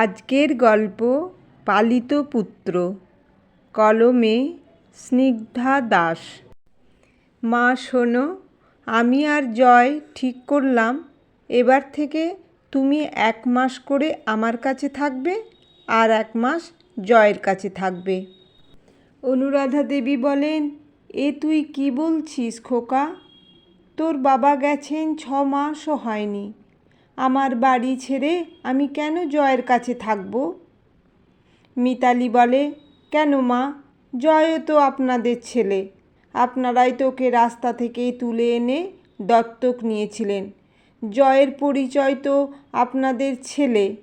আজকের গল্প পালিত পুত্র, কলমে স্নিগ্ধা দাস। মা, শোনো, আমি আর জয় ঠিক করলাম, এবার থেকে তুমি এক মাস করে আমার কাছে থাকবে আর এক মাস জয়ের কাছে থাকবে। অনুরাধা দেবী বলেন, এ তুই কি বলছিস খোকা? তোর বাবা গেছেন ছ মাসও হয়নি। আমার বাড়ি ছেড়ে আমি কেন জয়ের কাছে থাকব? মিতালি বলে, কেন মা? জয়ও তো আপনাদের ছেলে। আপনারাই তো ওকে রাস্তা থেকে তুলে এনে দত্তক নিয়েছিলেন। জয়ের পরিচয় তো আপনাদের ছেলে।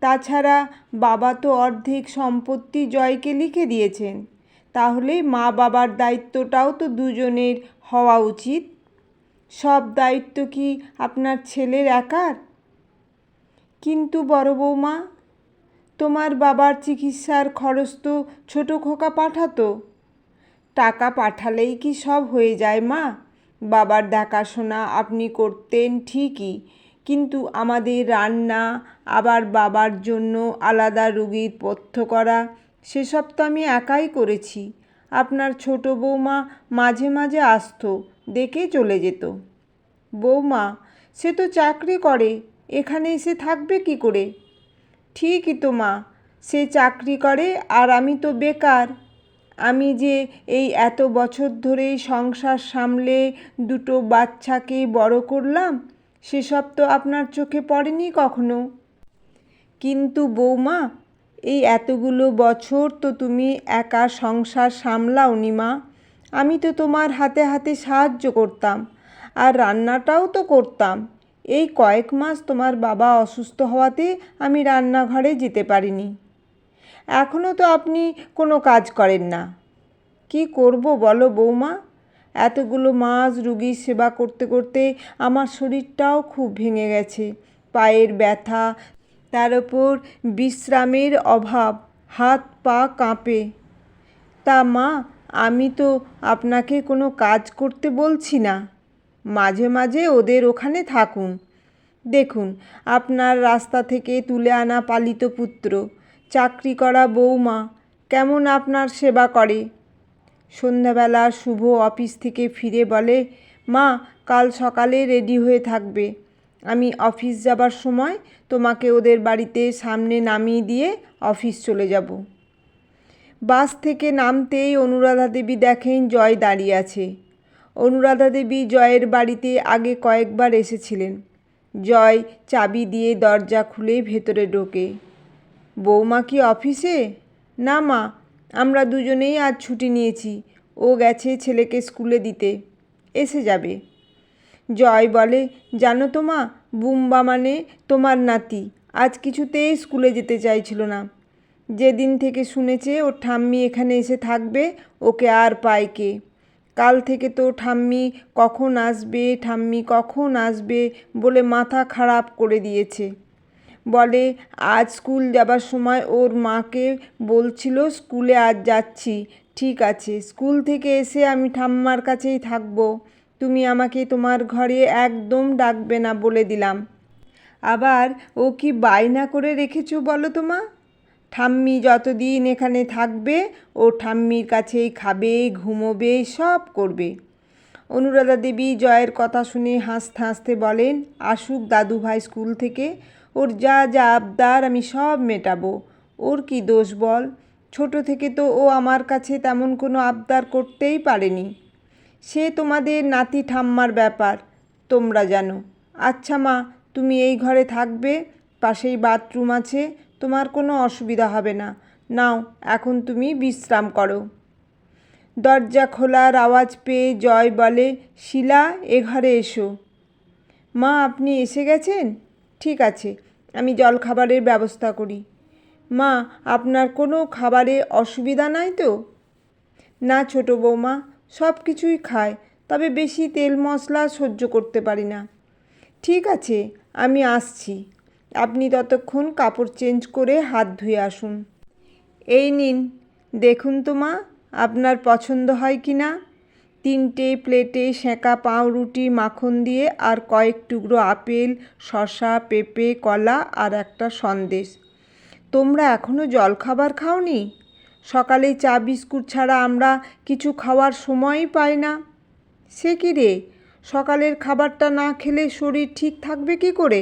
তাছাড়া বাবা তো অর্ধেক সম্পত্তি জয়কে লিখে দিয়েছেন। তাহলে মা বাবার দায়িত্বটাও তো দুজনের হওয়া উচিত। সব দায়িত্ব কি আপনার ছেলের একার? কিন্তু বড় বৌমা, তোমার বাবার চিকিৎসার খরচ তো ছোটো খোকা পাঠাতো। টাকা পাঠালেই কি সব হয়ে যায় মা? বাবার দেখাশোনা আপনি করতেন ঠিকই, কিন্তু আমাদের রান্না, আবার বাবার জন্য আলাদা রুগীর পথ্য করা, সেসব তো আমি একাই করেছি। আপনার ছোট বৌমা মাঝে মাঝে আসতো, দেখে চলে যেত। বৌমা, সে তো চাকরি করে এখানে এসে থাকবে কি করে? ঠিকই তো মা, সে চাকরি করে আর আমি তো বেকার। আমি যে এই এত বছর ধরে সংসার সামলে দুটো বাচ্চাকে বড় করলাম, সেসব তো আপনার চোখে পড়েনি কখনো? কিন্তু বৌমা, এই এতগুলো বছর তো তুমি একা সংসার সামলাওনি মা। আমি তো তোমার হাতে হাতে সাহায্য করতাম, আর রান্নাটাও তো করতাম। এই কয়েক মাস তোমার বাবা অসুস্থ হওয়াতে আমি রান্নাঘরে যেতে পারিনি। এখনও তো আপনি কোনো কাজ করেন না। কি করব বলো বৌমা? এতগুলো মাস রুগীর সেবা করতে করতে আমার শরীরটাও খুব ভেঙে গেছে। পায়ের ব্যথা, তার ওপর বিশ্রামের অভাব, হাত পা কাঁপে। তা মা, আমি তো আপনাকে কোনো কাজ করতে বলছি না। মাঝে মাঝে ওদের ওখানে থাকুন। দেখুন, আপনার রাস্তা থেকে তুলে আনা পালিত পুত্র, চাকরি করা বৌমা কেমন আপনার সেবা করে? সন্ধ্যাবেলা শুভ অফিস থেকে ফিরে বলে, মা, কাল সকালে রেডি হয়ে থাকবে। আমি অফিস যাবার সময় তোমাকে ওদের বাড়িতে সামনে নামিয়ে দিয়ে অফিস চলে যাব। বাস থেকে নামতেই অনুরাধা দেবী দেখেন জয় দাঁড়িয়ে আছে। অনুরাধা দেবী জয়ের বাড়িতে আগে কয়েকবার এসেছিলেন। জয় চাবি দিয়ে দরজা খুলে ভেতরে ঢোকে। বৌমা কি অফিসে? না মা, আমরা দুজনেই আজ ছুটি নিয়েছি। ও গেছে ছেলেকে স্কুলে দিতে। এসে যাবে। জয় বলে, জানো তো মা, বুম্বা মানে তোমার নাতি। আজ কিছুতেই স্কুলে যেতে চাইছিল না। যেদিন থেকে শুনেছে, ওর ঠাম্মি এখানে এসে থাকবে, ওকে আর পায় কে? কাল থেকে তো ঠাম্মি কখন আসবে, ঠাম্মি কখন আসবে বলে মাথা খারাপ করে দিয়েছে। বলে, আজ স্কুল যাবার সময় ওর মাকে বলছিল স্কুলে আজ যাচ্ছি। ঠিক আছে, স্কুল থেকে এসে আমি ঠাম্মার কাছেই থাকব। তুমি আমাকে তোমার ঘরে একদম ডাকবে না বলে দিলাম। আবার ও কি বায়না করে রেখেছো বলো তো মা? ঠাম্মি যতদিন এখানে থাকবে, ও ঠাম্মির কাছেই খাবে, ঘুমোবে, সব করবে। অনুরাধা দেবী জয়ের কথা শুনে হাসতে হাসতে বলেন, আসুক দাদু ভাই স্কুল থেকে, ওর যা যা আবদার আমি সব মেটাবো। ওর কি দোষ বল? ছোট থেকে তো ও আমার কাছে তেমন কোনো আবদার করতেই পারেনি। সে তোমাদের নাতি ঠাম্মার ব্যাপার, তোমরা জানো। আচ্ছা মা, তুমি এই ঘরে থাকবে, পাশেই বাথরুম আছে তোমার কোনো অসুবিধা হবে না। নাও, এখন তুমি বিশ্রাম করো। দরজা খোলার আওয়াজ পেয়ে জয় বলে, শিলা, এ ঘরে এসো। মা, আপনি এসে গেছেন? ঠিক আছে, আমি জলখাবারের ব্যবস্থা করি। মা, আপনার কোনো খাবারে অসুবিধা নাই তো? না, ছোটো বৌমা, সব কিছুই খায়, তবে বেশি তেল মশলা সহ্য করতে পারি না। ঠিক আছে, আমি আসছি। আপনি ততক্ষণ কাপড় চেঞ্জ করে হাত ধুয়ে আসুন। এই নিন। দেখুন তো মা, আপনার পছন্দ হয় কি না? তিনটে প্লেটে সেঁকা পাউরুটি, মাখন দিয়ে আর কয়েক টুকরো আপেল শশা পেঁপে, কলা আর একটা সন্দেশ। তোমরা এখনও জলখাবার খাওনি? সকালে চা বিস্কুট ছাড়া আমরা কিছু খাওয়ার সময়ই পাই না। সে কি রে? সকালের খাবারটা না খেলে শরীর ঠিক থাকবে কি করে?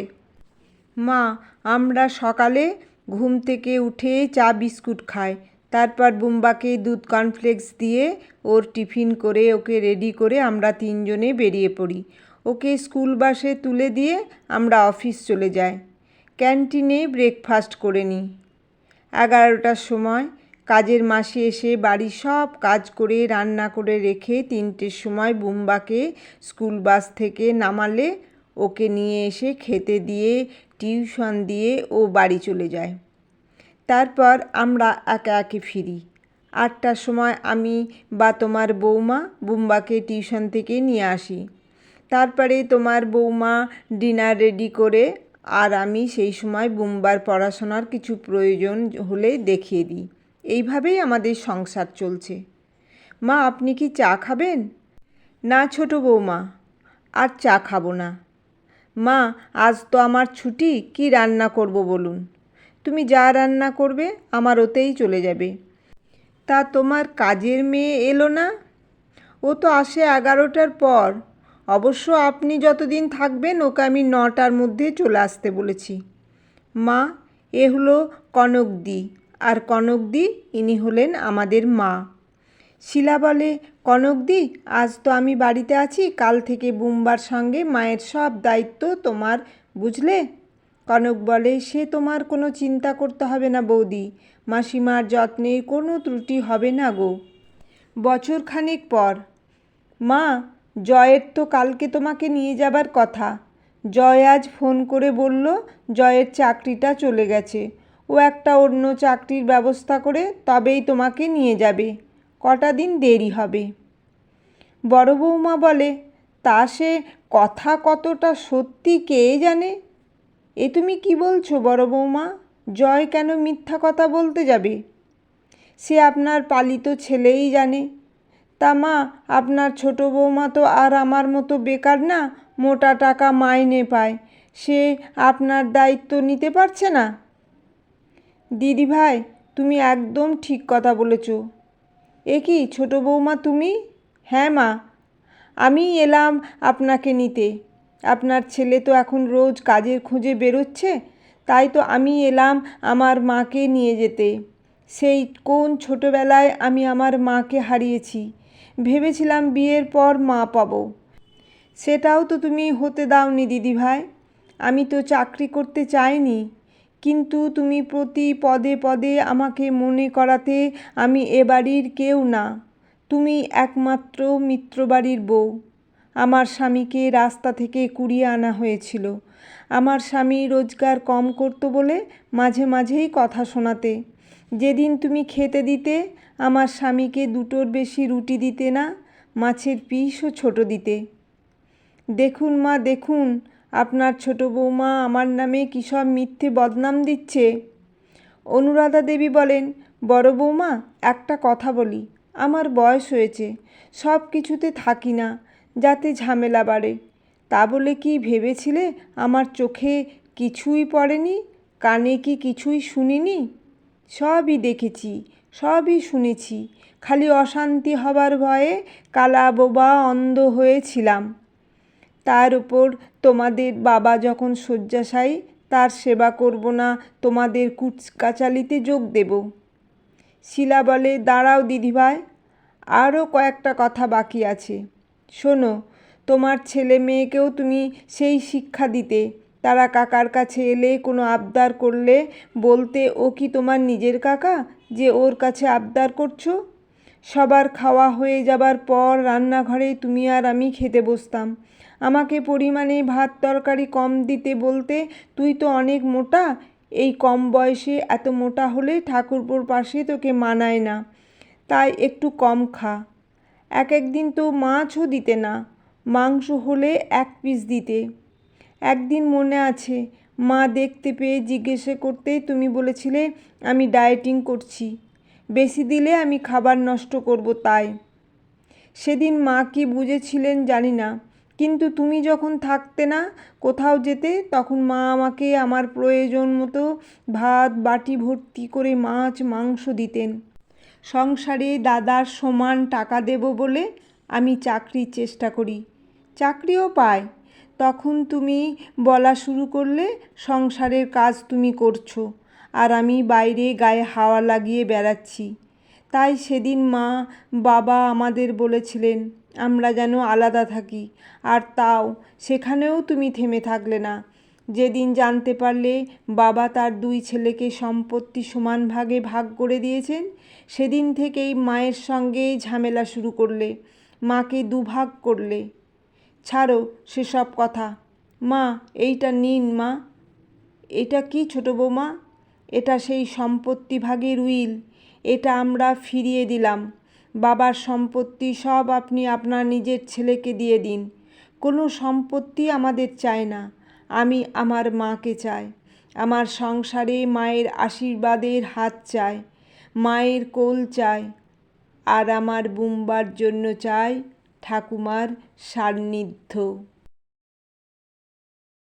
মা, আমরা সকালে ঘুম থেকে উঠে চা বিস্কুট খাই। তারপর বুম্বাকে দুধ কর্নফ্লেক্স দিয়ে ওর টিফিন করে ওকে রেডি করে আমরা তিনজনে বেরিয়ে পড়ি। ওকে স্কুল বাসে তুলে দিয়ে আমরা অফিস চলে যাই। ক্যান্টিনে ব্রেকফাস্ট করে নিই। এগারোটার সময় কাজের মাসে এসে বাড়ির সব কাজ করে রান্না করে রেখে তিনটের সময় বুম্বাকে স্কুল বাস থেকে নামালে ওকে নিয়ে এসে খেতে দিয়ে টিউশন দিয়ে ও বাড়ি চলে যায়। তারপর আমরা একে একে ফিরি। আটটার সময় আমি বা তোমার বৌমা বুম্বাকে টিউশন থেকে নিয়ে আসি। তারপরে তোমার বৌমা ডিনার রেডি করে আর আমি সেই সময় বুম্বার পড়াশোনার কিছু প্রয়োজন হলে দেখিয়ে দিই। এইভাবেই আমাদের সংসার চলছে। মা, আপনি কি চা খাবেন? না, ছোট বৌমা, আর চা খাব না। মা, আজ তো আমার ছুটি, কি রান্না করব বলুন। তুমি যা রান্না করবে, আমার ওতেই চলে যাবে। তা তোমার কাজের মেয়ে এলো না? ও তো আসে এগারোটার পর। অবশ্য আপনি যতদিন থাকবেন, ওকে আমি নটার মধ্যে চলে আসতে বলেছি। মা, এ হলো কনকদি, আর কনকদি ইনি হলেন আমাদের মা। শিলা বলে কনকদি আজ তো আমি বাড়িতে আছি, কাল থেকে বুম্বার সঙ্গে মায়ের সব দায়িত্ব তোমার, বুঝলে? কনক বলে, সে তোমার কোনো চিন্তা করতে হবে না বৌদি, মাসিমার যত্নে কোনো ত্রুটি হবে না গো। বছর খানেক পর, মা, জয়ের তো কালকে তোমাকে নিয়ে যাবার কথা। জয় আজ ফোন করে বলল, জয়ের চাকরিটা চলে গেছে। ও একটা অন্য চাকরির ব্যবস্থা করে তবেই তোমাকে নিয়ে যাবে। কটা দিন দেরি হবে? বড় বৌমা বলে, তা সে কথা কতটা সত্যি কে জানে? এ তুমি কি বলছো বড় বৌমা? জয় কেন মিথ্যা কথা বলতে যাবে? সে আপনার পালিত ছেলেই জানে। তা মা, আপনার ছোট বৌমা তো আর আমার মতো বেকার না, মোটা টাকা মাইনে পায়। সে আপনার দায়িত্ব নিতে পারছে না? দিদি ভাই তুমি একদম ঠিক কথা বলেছ। এ কি, ছোট বৌমা তুমি? হ্যাঁ মা। আমি এলাম আপনাকে নিতে। আপনার ছেলে তো এখন রোজ কাজের খোঁজে বেরোচ্ছে, তাই তো আমি এলাম আমার মাকে নিয়ে যেতে। সেই কোন ছোটোবেলায় আমি আমার মাকে হারিয়েছি। ভেবেছিলাম বিয়ের পর মা পাবো। সেটাও তো তুমি হতে দাওনি দিদি ভাই আমি তো চাকরি করতে চাইনি। কিন্তু তুমি প্রতি পদে পদে আমাকে মনে করাতে আমি এ বাড়ির কেউ না। তুমি একমাত্র মিত্রবাড়ির বউ। আমার স্বামীকে রাস্তা থেকে কুড়িয়ে আনা হয়েছিল। আমার স্বামী রোজগার কম করতো বলে মাঝে মাঝেই কথা শোনাতে। যেদিন তুমি খেতে দিতে, আমার স্বামীকে দুটোর বেশি রুটি দিতে না, মাছের পিসও ছোট দিতে। দেখুন মা, দেখুন আপনার ছোট বৌমা আমার নামে কী সব মিথ্যে বদনাম দিচ্ছে? অনুরাধা দেবী বলেন, বড় বৌমা, একটা কথা বলি। আমার বয়স হয়েছে, সব কিছুতে থাকি না, যাতে ঝামেলা বাড়ে। তা বলে কি ভেবেছিলে আমার চোখে কিছুই পড়েনি? কানে কি কিছুই শুনিনি? সবই দেখেছি, সবই শুনেছি। খালি অশান্তি হবার ভয়ে কালা বোবা অন্ধ হয়েছিলাম। তার উপর তোমাদের বাবা যখন শয্যাশায়ী, তার সেবা করব না, তোমাদের কুচকাচালিতে যোগ দেব। শিলা বলে, দাঁড়াও দিদিভাই, আরও কয়েকটা কথা বাকি আছে। শোনো, তোমার ছেলে মেয়েকেও তুমি সেই শিক্ষা দিতে। তারা কাকার কাছে এলে কোনো আবদার করলে বলতে, ও কি তোমার নিজের কাকা যে ওর কাছে আবদার করছ? সবার খাওয়া হয়ে যাবার পর রান্নাঘরে তুমি আর আমি খেতে বসতাম। আমাকে পরিমাণে ভাত তরকারি কম দিতে বলতে, তুই তো অনেক মোটা, এই কম বয়সে এত মোটা হলে ঠাকুরপুর পাশে তোকে মানায় না। তাই একটু কম খা। এক একদিন তো মাছও দিতে না, মাংস হলে এক পিস দিতে। একদিন মনে আছে, মা দেখতে পেয়ে জিজ্ঞেসে করতেই তুমি বলেছিলে, আমি ডায়েটিং করছি, বেশি দিলে আমি খাবার নষ্ট করব তাই। সেদিন মা কি বুঝেছিলেন জানি না কিন্তু তুমি যখন থাকতে না কোথাও যেতে, তখন মা আমাকে আমার প্রয়োজন মতো ভাত, বাটি ভর্তি করে মাছ, মাংস দিতেন। সংসারে দাদার সমান টাকা দেব বলে আমি চাকরির চেষ্টা করি। চাকরিও পাই। তখন তুমি বলা শুরু করলে সংসারের কাজ তুমি করছ আর আমি বাইরে গায়ে হাওয়া লাগিয়ে বেড়াচ্ছি। তাই সেদিন মা, বাবা আমাদের বলেছিলেন আমরা যেন আলাদা থাকি। আর তাও, সেখানেও তুমি থেমে থাকলে না। যেদিন জানতে পারলে বাবা তার দুই ছেলেকে সম্পত্তি সমান ভাগে ভাগ করে দিয়েছেন, সেদিন থেকেই মায়ের সঙ্গে ঝামেলা শুরু করলে, মাকে দুভাগ করলে। ছাড়ো সেসব কথা। মা, এইটা নিন মা। এটা কি ছোটো বৌমা? এটা সেই সম্পত্তি ভাগের উইল। এটা আমরা ফিরিয়ে দিলাম। বাবার সম্পত্তি সব আপনি আপনার নিজের ছেলেকে দিয়ে দিন। কোনো সম্পত্তি আমাদের চায় না। আমি আমার মাকে চাই। আমার সংসারে মায়ের আশীর্বাদের হাত চাই। মায়ের কোল চাই। আর আমার বুম্বার জন্য চাই ঠাকুমার সান্নিধ্য।